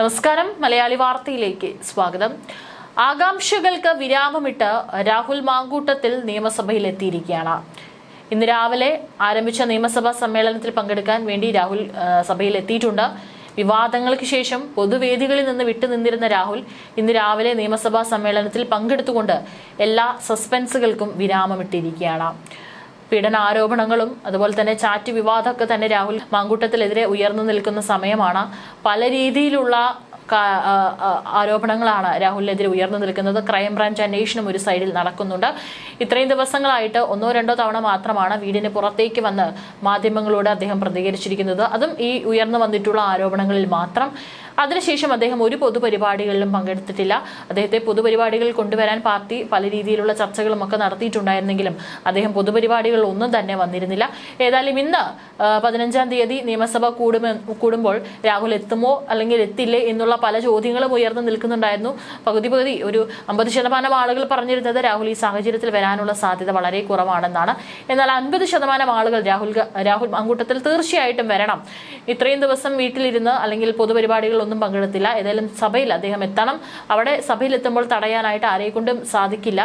നമസ്കാരം. മലയാളി വാർത്തയിലേക്ക് സ്വാഗതം. ആകാംക്ഷകൾക്ക് വിരാമമിട്ട് രാഹുൽ മാങ്കൂട്ടത്തിൽ നിയമസഭയിൽ എത്തിയിരിക്കുകയാണ്. ഇന്ന് രാവിലെ ആരംഭിച്ച നിയമസഭാ സമ്മേളനത്തിൽ പങ്കെടുക്കാൻ വേണ്ടി രാഹുൽ സഭയിൽ എത്തിയിട്ടുണ്ട്. വിവാദങ്ങൾക്ക് ശേഷം പൊതുവേദികളിൽ നിന്ന് വിട്ടുനിന്നിരുന്ന രാഹുൽ ഇന്ന് രാവിലെ നിയമസഭാ സമ്മേളനത്തിൽ പങ്കെടുത്തുകൊണ്ട് എല്ലാ സസ്പെൻസുകൾക്കും വിരാമമിട്ടിരിക്കുകയാണ്. പീഡനാരോപണങ്ങളും അതുപോലെ തന്നെ ചാറ്റ് വിവാദമൊക്കെ തന്നെ രാഹുൽ മാങ്കൂട്ടത്തിലെതിരെ ഉയർന്നു നിൽക്കുന്ന സമയമാണ്. പല രീതിയിലുള്ള ആരോപണങ്ങളാണ് രാഹുലിനെതിരെ ഉയർന്നു നിൽക്കുന്നത്. ക്രൈംബ്രാഞ്ച് അന്വേഷണം ഒരു സൈഡിൽ നടക്കുന്നുണ്ട്. ഇത്രയും ദിവസങ്ങളായിട്ട് ഒന്നോ രണ്ടോ തവണ മാത്രമാണ് വീടിന് പുറത്തേക്ക് വന്ന് മാധ്യമങ്ങളോട് അദ്ദേഹം പ്രതികരിച്ചിരിക്കുന്നത്. അതും ഈ ഉയർന്നു വന്നിട്ടുള്ള ആരോപണങ്ങളിൽ മാത്രം. അതിനുശേഷം അദ്ദേഹം ഒരു പൊതുപരിപാടികളിലും പങ്കെടുത്തിട്ടില്ല. അദ്ദേഹത്തെ പൊതുപരിപാടികളിൽ കൊണ്ടുവരാൻ പാർട്ടി പല രീതിയിലുള്ള ചർച്ചകളും ഒക്കെ നടത്തിയിട്ടുണ്ടായിരുന്നെങ്കിലും അദ്ദേഹം പൊതുപരിപാടികളിൽ ഒന്നും തന്നെ വന്നിരുന്നില്ല. ഏതായാലും ഇന്ന് പതിനഞ്ചാം തീയതി നിയമസഭ കൂടുമെ കൂടുമ്പോൾ രാഹുൽ എത്തുമോ അല്ലെങ്കിൽ എത്തില്ലേ എന്നുള്ള പല ചോദ്യങ്ങളും ഉയർന്നു നിൽക്കുന്നുണ്ടായിരുന്നു. പകുതി പകുതി ഒരു അമ്പത് ശതമാനം ആളുകൾ പറഞ്ഞിരുന്നത് രാഹുൽ ഈ സാഹചര്യത്തിൽ വരാനുള്ള സാധ്യത വളരെ കുറവാണെന്നാണ്. എന്നാൽ അൻപത് ശതമാനം ആളുകൾ രാഹുൽ രാഹുൽ അങ്കൂട്ടത്തിൽ തീർച്ചയായിട്ടും വരണം. ഇത്രയും ദിവസം വീട്ടിലിരുന്ന് അല്ലെങ്കിൽ പൊതുപരിപാടികളിലൊന്നും പങ്കെടുത്തില്ല. ഏതായാലും സഭയിൽ അദ്ദേഹം എത്തണം. അവിടെ സഭയിൽ എത്തുമ്പോൾ തടയാനായിട്ട് ആരെയും കൊണ്ടും സാധിക്കില്ല.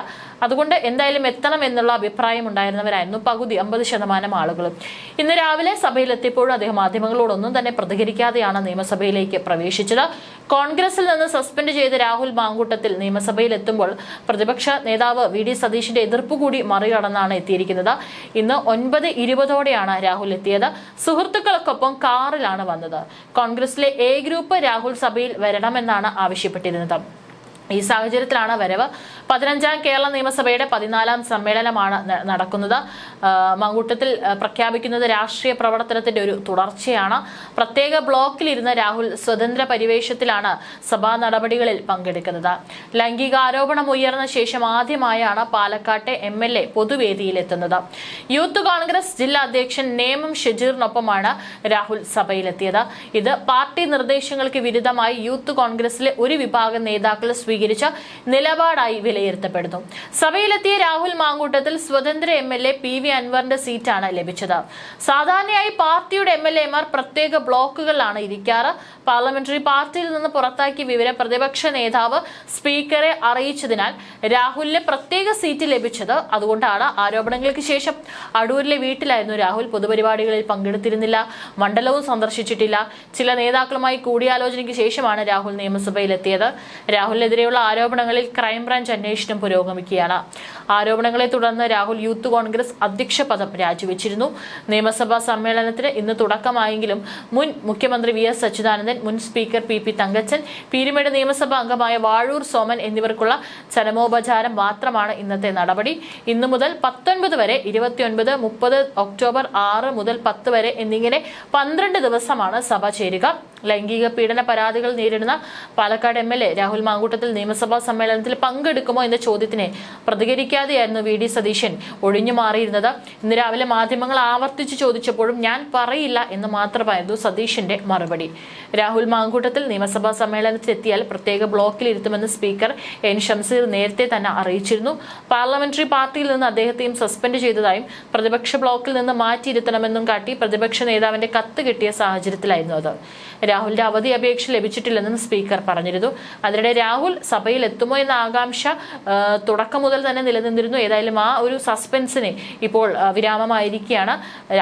അതുകൊണ്ട് എന്തായാലും എത്തണം എന്നുള്ള അഭിപ്രായം ഉണ്ടായിരുന്നവരായിരുന്നു പകുതി അമ്പത് ശതമാനം ആളുകളും. ഇന്ന് രാവിലെ സഭയിൽ എത്തിയപ്പോഴും അദ്ദേഹം മാധ്യമങ്ങളോടൊന്നും തന്നെ പ്രതികരിക്കാതെയാണ് നിയമസഭയിലേക്ക് പ്രവേശിച്ചത്. കോൺഗ്രസിൽ നിന്ന് സസ്പെൻഡ് ചെയ്ത രാഹുൽ മാങ്കൂട്ടത്തിൽ നിയമസഭയിൽ എത്തുമ്പോൾ പ്രതിപക്ഷ നേതാവ് വി ഡി സതീഷിന്റെ എതിർപ്പ് കൂടി മറികടന്നാണ് എത്തിയിരിക്കുന്നത്. ഇന്ന് ഒൻപത് ഇരുപതോടെയാണ് രാഹുൽ എത്തിയത്. സുഹൃത്തുക്കൾക്കൊപ്പം കാറിലാണ് വന്നത്. കോൺഗ്രസിലെ എ ഗ്രൂപ്പ് രാഹുൽ സഭയിൽ വരണമെന്നാണ് ആവശ്യപ്പെട്ടിരുന്നത്. ഈ സാഹചര്യത്തിലാണ് വരവ് പതിനഞ്ചാം കേരള നിയമസഭയുടെ പതിനാലാം സമ്മേളനമാണ് നടക്കുന്നത്. മങ്കൂട്ടത്തിൽ പ്രഖ്യാപിക്കുന്നത് രാഷ്ട്രീയ പ്രവർത്തനത്തിന്റെ ഒരു തുടർച്ചയാണ്. പ്രത്യേക ബ്ലോക്കിലിരുന്ന രാഹുൽ സ്വതന്ത്ര പരിവേഷത്തിലാണ് സഭാ നടപടികളിൽ പങ്കെടുക്കുന്നത്. ലൈംഗികാരോപണം ഉയർന്ന ശേഷം ആദ്യമായാണ് പാലക്കാട്ടെ എം എൽ എ പൊതുവേദിയിലെത്തുന്നത്. യൂത്ത് കോൺഗ്രസ് ജില്ലാ അധ്യക്ഷൻ നേമം ഷജീറിനൊപ്പമാണ് രാഹുൽ സഭയിലെത്തിയത്. ഇത് പാർട്ടി നിർദ്ദേശങ്ങൾക്ക് വിരുദ്ധമായി യൂത്ത് കോൺഗ്രസിലെ ഒരു വിഭാഗം നേതാക്കൾ സ്വീകരിച്ച നിലപാടായി വിലയിരുത്തപ്പെടുന്നു. സഭയിലെത്തിയ രാഹുൽ മാങ്കൂട്ടത്തിൽ സ്വതന്ത്ര M L A P V അൻവറിന്റെ സീറ്റാണ് ലഭിച്ചത്. സാധാരണയായി പാർട്ടിയുടെ എം എൽ എമാർ പ്രത്യേക ബ്ലോക്കുകളിലാണ് ഇരിക്കാറ്. പാർലമെന്ററി പാർട്ടിയിൽ നിന്ന് പുറത്താക്കിയ വിവരം പ്രതിപക്ഷ നേതാവ് സ്പീക്കറെ അറിയിച്ചതിനാൽ രാഹുലിന് പ്രത്യേക സീറ്റ് ലഭിച്ചത് അതുകൊണ്ടാണ് ആരോപണങ്ങൾക്ക് ശേഷം. അടൂരിലെ വീട്ടിലായിരുന്നു രാഹുൽ. പൊതുപരിപാടികളിൽ പങ്കെടുത്തിരുന്നില്ല. മണ്ഡലവും സന്ദർശിച്ചിട്ടില്ല. ചില നേതാക്കളുമായി കൂടിയാലോചനയ്ക്ക് ശേഷമാണ് രാഹുൽ നിയമസഭയിലെത്തിയത്. രാഹുലിനെതിരെയുള്ള ആരോപണങ്ങളിൽ ക്രൈംബ്രാഞ്ച് അന്വേഷണം പുരോഗമിക്കുകയാണ്. ആരോപണങ്ങളെ തുടർന്ന് രാഹുൽ യൂത്ത് കോൺഗ്രസ് അധ്യക്ഷ പദം രാജിവെച്ചിരുന്നു. നിയമസഭാ സമ്മേളനത്തിന് ഇന്ന് തുടക്കമായെങ്കിലും മുൻ മുഖ്യമന്ത്രി വി എസ് അച്യുതാനന്ദൻ മുൻ speaker P P Thankachan Peerumedu നിയമസഭാ അംഗമായ വാഴൂർ സോമൻ എന്നിവർക്കുള്ള ചരമോപചാരം മാത്രമാണ് ഇന്നത്തെ നടപടി. ഇന്നു മുതൽ പത്തൊൻപത് വരെ ഇരുപത്തിയൊൻപത് മുപ്പത് ഒക്ടോബർ ആറ് മുതൽ പത്ത് വരെ എന്നിങ്ങനെ പന്ത്രണ്ട് ദിവസമാണ് സഭ ചേരുക. ലൈംഗിക പീഡന പരാതികൾ നേരിടുന്ന പാലക്കാട് എം രാഹുൽ മാങ്കൂട്ടത്തിൽ നിയമസഭാ സമ്മേളനത്തിൽ പങ്കെടുക്കുമോ എന്ന ചോദ്യത്തിന് പ്രതികരിക്കാതെയായിരുന്നു വി ഡി സതീശൻ ഒഴിഞ്ഞു മാറിയിരുന്നത്. ഇന്ന് രാവിലെ മാധ്യമങ്ങൾ ആവർത്തിച്ച് ചോദിച്ചപ്പോഴും ഞാൻ പറയില്ല എന്ന് മാത്രമായിരുന്നു സതീഷിന്റെ മറുപടി. രാഹുൽ മാങ്കൂട്ടത്തിൽ നിയമസഭാ സമ്മേളനത്തിലെത്തിയാൽ പ്രത്യേക ബ്ലോക്കിൽ ഇരുത്തുമെന്ന് സ്പീക്കർ എൻ ഷംസീർ നേരത്തെ തന്നെ അറിയിച്ചിരുന്നു. പാർലമെന്ററി പാർട്ടിയിൽ നിന്ന് അദ്ദേഹത്തെയും സസ്പെൻഡ് ചെയ്തതായും പ്രതിപക്ഷ ബ്ലോക്കിൽ നിന്ന് മാറ്റിയിരുത്തണമെന്നും കാട്ടി പ്രതിപക്ഷ നേതാവിന്റെ കത്ത് കിട്ടിയ സാഹചര്യത്തിലായിരുന്നു അത്. രാഹുലിന്റെ അവധി അപേക്ഷ ലഭിച്ചിട്ടില്ലെന്നും സ്പീക്കർ പറഞ്ഞിരുന്നു. അതിനിടെ രാഹുൽ സഭയിൽ എത്തുമോ എന്ന ആകാംക്ഷ തുടക്കം മുതൽ തന്നെ നിലനിന്നിരുന്നു. ഏതായാലും ആ ഒരു സസ്പെൻസിന് ഇപ്പോൾ വിരാമമായിരിക്കുകയാണ്.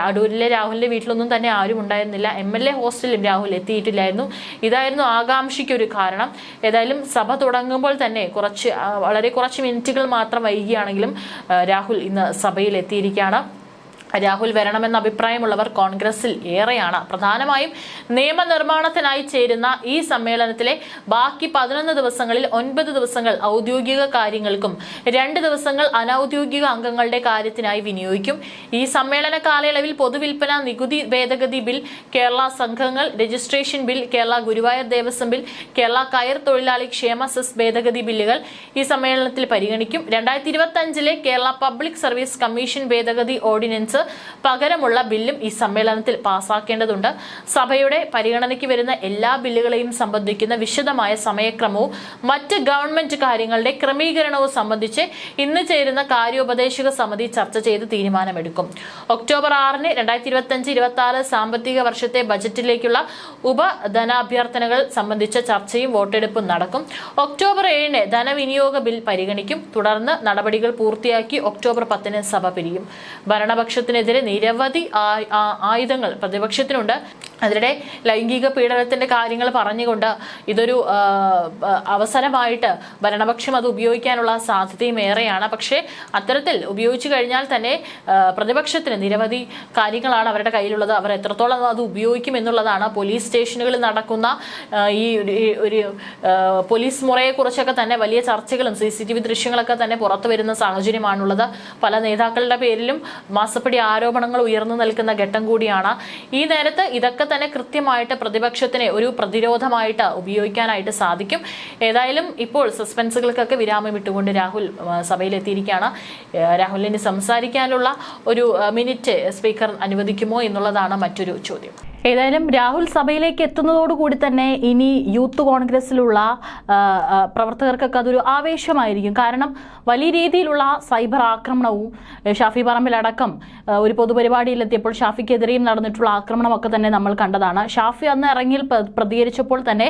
അടൂരിലെ രാഹുലിന്റെ വീട്ടിലൊന്നും തന്നെ ആരും ഉണ്ടായിരുന്നില്ല. എം എൽ എ ഹോസ്റ്റലിലും രാഹുൽ എത്തിയിട്ടില്ലായിരുന്നു. ഇതായിരുന്നു ആകാംക്ഷയ്ക്കൊരു കാരണം. ഏതായാലും സഭ തുടങ്ങുമ്പോൾ തന്നെ കുറച്ച് വളരെ കുറച്ച് മിനിറ്റുകൾ മാത്രം വൈകിയാണെങ്കിലും രാഹുൽ ഇന്ന് സഭയിൽ എത്തിയിരിക്കുകയാണ്. രാഹുൽ വരണമെന്ന അഭിപ്രായമുള്ളവർ കോൺഗ്രസിൽ ഏറെയാണ്. പ്രധാനമായും നിയമനിർമ്മാണത്തിനായി ചേരുന്ന ഈ സമ്മേളനത്തിലെ ബാക്കി പതിനൊന്ന് ദിവസങ്ങളിൽ ഒൻപത് ദിവസങ്ങൾ ഔദ്യോഗിക കാര്യങ്ങൾക്കും രണ്ട് ദിവസങ്ങൾ അനൌദ്യോഗിക അംഗങ്ങളുടെ കാര്യത്തിനായി വിനിയോഗിക്കും. ഈ സമ്മേളന കാലയളവിൽ പൊതുവിൽപ്പന നികുതി ഭേദഗതി ബിൽ കേരള സംഘങ്ങൾ registration bill Kerala Guruvayur Devaswom bill Kerala കയർ തൊഴിലാളി ക്ഷേമ സെസ് ഭേദഗതി ബില്ലുകൾ ഈ സമ്മേളനത്തിൽ പരിഗണിക്കും. രണ്ടായിരത്തി ഇരുപത്തി കേരള പബ്ലിക് സർവീസ് കമ്മീഷൻ ഭേദഗതി ഓർഡിനൻസ് പകരമുള്ള ബില്ലും ഈ സമ്മേളനത്തിൽ പാസാക്കേണ്ടതുണ്ട്. സഭയുടെ പരിഗണനയ്ക്ക് വരുന്ന എല്ലാ ബില്ലുകളെയും സംബന്ധിക്കുന്ന വിശദമായ സമയക്രമവും മറ്റ് ഗവൺമെന്റ് കാര്യങ്ങളുടെ ക്രമീകരണവും സംബന്ധിച്ച് ഇന്ന് ചേരുന്ന കാര്യോപദേശക സമിതി ചർച്ച ചെയ്ത് തീരുമാനമെടുക്കും. ഒക്ടോബർ ആറിന് രണ്ടായിരത്തി ഇരുപത്തി അഞ്ച് ഇരുപത്തി സാമ്പത്തിക വർഷത്തെ ബജറ്റിലേക്കുള്ള ഉപധനാഭ്യർത്ഥനകൾ സംബന്ധിച്ച ചർച്ചയും വോട്ടെടുപ്പും നടക്കും. ഒക്ടോബർ ഏഴിന് ധനവിനിയോഗ ബിൽ പരിഗണിക്കും. തുടർന്ന് നടപടികൾ പൂർത്തിയാക്കി ഒക്ടോബർ പത്തിന് സഭ പിരിയും. ഭരണപക്ഷത്തിനെതിരെ നിരവധി ആയുധങ്ങൾ പ്രതിപക്ഷത്തിനുണ്ട്. അതിനിടെ ലൈംഗിക പീഡനത്തിന്റെ കാര്യങ്ങൾ പറഞ്ഞുകൊണ്ട് ഇതൊരു അവസരമായിട്ട് ഭരണപക്ഷം അത് ഉപയോഗിക്കാനുള്ള സാധ്യതയും ഏറെയാണ്. പക്ഷേ അത്തരത്തിൽ ഉപയോഗിച്ചു കഴിഞ്ഞാൽ തന്നെ പ്രതിപക്ഷത്തിന് നിരവധി കാര്യങ്ങളാണ് അവരുടെ കയ്യിലുള്ളത്. അവർ എത്രത്തോളം അത് ഉപയോഗിക്കും എന്നുള്ളതാണ്. പോലീസ് സ്റ്റേഷനുകളിൽ നടക്കുന്ന ഈ ഒരു- പോലീസ് മുറയെക്കുറിച്ചൊക്കെ തന്നെ വലിയ ചർച്ചകളും സി ദൃശ്യങ്ങളൊക്കെ തന്നെ പുറത്തു വരുന്ന സാഹചര്യമാണുള്ളത്. പല നേതാക്കളുടെ പേരിലും മാസപ്പടി ആരോപണങ്ങൾ ഉയർന്നു നിൽക്കുന്ന ഘട്ടം കൂടിയാണ്. ഈ നേരത്ത് ഇതൊക്കെ തന്നെ കൃത്യമായിട്ട് പ്രതിപക്ഷത്തിനെ ഒരു പ്രതിരോധമായിട്ട് ഉപയോഗിക്കാനായിട്ട് സാധിക്കും. ഏതായാലും ഇപ്പോൾ സസ്പെൻസുകൾക്കൊക്കെ വിരാമം ഇട്ടുകൊണ്ട് രാഹുൽ സഭയിലെത്തിയിരിക്കുകയാണ്. രാഹുലിന് സംസാരിക്കാനുള്ള ഒരു മിനിറ്റ് സ്പീക്കർ അനുവദിക്കുമോ എന്നുള്ളതാണ് മറ്റൊരു ചോദ്യം. ഏതായാലും രാഹുൽ സഭയിലേക്ക് എത്തുന്നതോടുകൂടി തന്നെ ഇനി യൂത്ത് കോൺഗ്രസിലുള്ള പ്രവർത്തകർക്കൊക്കെ അതൊരു ആവേശമായിരിക്കും. കാരണം വലിയ രീതിയിലുള്ള സൈബർ ആക്രമണവും ഷാഫി പറമ്പിലടക്കം ഒരു പൊതുപരിപാടിയിലെത്തിയപ്പോൾ ഷാഫിക്കെതിരെയും നടന്നിട്ടുള്ള ആക്രമണമൊക്കെ തന്നെ നമ്മൾ കണ്ടതാണ്. ഷാഫി അന്ന് ഇറങ്ങിയിൽ പ്രതികരിച്ചപ്പോൾ തന്നെ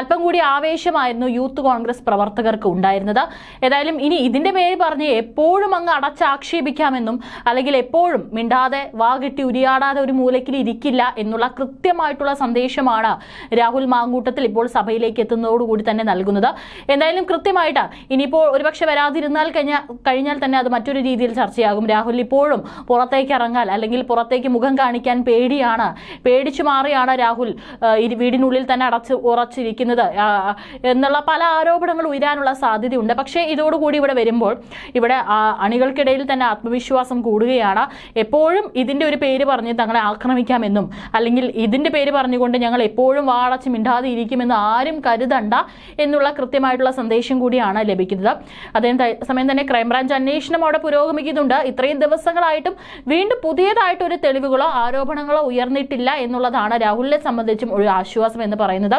അല്പം കൂടി ആവേശമായിരുന്നു യൂത്ത് കോൺഗ്രസ് പ്രവർത്തകർക്ക് ഉണ്ടായിരുന്നത്. ഏതായാലും ഇനി ഇതിന്റെ പേര് പറഞ്ഞ് എപ്പോഴും അങ്ങ് അടച്ചാക്ഷേപിക്കാമെന്നും അല്ലെങ്കിൽ എപ്പോഴും മിണ്ടാതെ വാ കെട്ടി ഉരിയാടാതെ ഒരു മൂലക്കിൽ ഇരിക്കില്ല എന്നുള്ള കൃത്യമായിട്ടുള്ള സന്ദേശമാണ് രാഹുൽ മാങ്കൂട്ടത്തിൽ ഇപ്പോൾ സഭയിലേക്ക് എത്തുന്നതോടുകൂടി തന്നെ നൽകുന്നത്. എന്തായാലും കൃത്യമായിട്ട് ഇനിയിപ്പോൾ ഒരുപക്ഷെ വരാതിരുന്നാൽ കഴിഞ്ഞ കഴിഞ്ഞാൽ തന്നെ അത് മറ്റൊരു രീതിയിൽ ചർച്ചയാകും. രാഹുൽ ഇപ്പോഴും പുറത്തേക്ക് ഇറങ്ങാൻ അല്ലെങ്കിൽ പുറത്തേക്ക് മുഖം കാണിക്കാൻ പേടിയാണ്. പേടിച്ചു മാറിയാണ് രാഹുൽ വീടിനുള്ളിൽ തന്നെ അടച്ച് ഉറച്ചിരിക്കുന്നത്. എന്നുള്ള പല ആരോപണങ്ങൾ ഉയരാനുള്ള സാധ്യതയുണ്ട്. പക്ഷേ ഇതോടുകൂടി ഇവിടെ വരുമ്പോൾ ഇവിടെ അണികൾക്കിടയിൽ തന്നെ ആത്മവിശ്വാസം കൂടുകയാണ്. എപ്പോഴും ഇതിന്റെ ഒരു പേര് പറഞ്ഞ് തങ്ങളെ ആക്രമിക്കാമെന്നും അല്ലെങ്കിൽ ഇതിന്റെ പേര് പറഞ്ഞുകൊണ്ട് ഞങ്ങൾ എപ്പോഴും വാടച്ച് മിണ്ടാതെ ഇരിക്കുമെന്ന് ആരും കരുതണ്ട എന്നുള്ള കൃത്യമായിട്ടുള്ള സന്ദേശം കൂടിയാണ് ലഭിക്കുന്നത്. അതേ സമയം തന്നെ ക്രൈംബ്രാഞ്ച് അന്വേഷണം അവിടെ പുരോഗമിക്കുന്നുണ്ട്. ഇത്രയും ദിവസങ്ങളായിട്ടും വീണ്ടും പുതിയതായിട്ട് ഒരു തെളിവുകളോ ആരോപണങ്ങളോ ഉയർന്നിട്ടില്ല എന്നുള്ളതാണ് രാഹുലിനെ സംബന്ധിച്ചും ഒരു ആശ്വാസം എന്ന് പറയുന്നത്.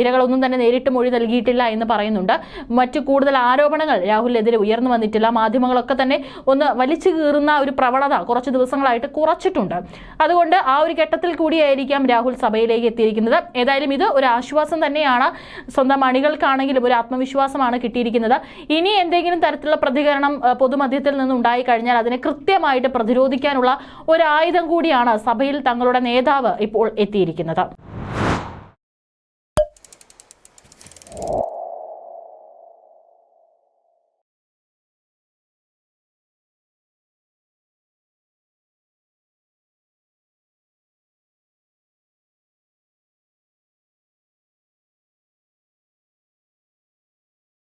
ഇരകളൊന്നും തന്നെ നേരിട്ട് മൊഴി നൽകിയിട്ടില്ല എന്ന് പറയുന്നുണ്ട്. മറ്റു കൂടുതൽ ആരോപണങ്ങൾ രാഹുലിനെതിരെ ഉയർന്നു വന്നിട്ടില്ല. മാധ്യമങ്ങളൊക്കെ തന്നെ ഒന്ന് വലിച്ചു കീറുന്ന ഒരു പ്രവണത കുറച്ച് ദിവസങ്ങളായിട്ട് കുറച്ചിട്ടുണ്ട്. അതുകൊണ്ട് ആ ഒരു ഘട്ടത്തിൽ കൂടിയായിരിക്കാം രാഹുൽ സഭയിലേക്ക് എത്തിയിരിക്കുന്നത്. ഏതായാലും ഇത് ഒരു ആശ്വാസം തന്നെയാണ്. സ്വന്തം അണികൾക്കാണെങ്കിലും ഒരു ആത്മവിശ്വാസമാണ് കിട്ടിയിരിക്കുന്നത്. ഇനി എന്തെങ്കിലും തരത്തിലുള്ള പ്രതികരണം പൊതുമധ്യത്തിൽ നിന്ന് ഉണ്ടായി കഴിഞ്ഞാൽ അതിനെ കൃത്യമായിട്ട് പ്രതിരോധിക്കാനുള്ള ഒരു ആയുധം കൂടിയാണ് സഭയിൽ തങ്ങളുടെ നേതാവ് ഇപ്പോൾ എത്തിയിരിക്കുന്നത്.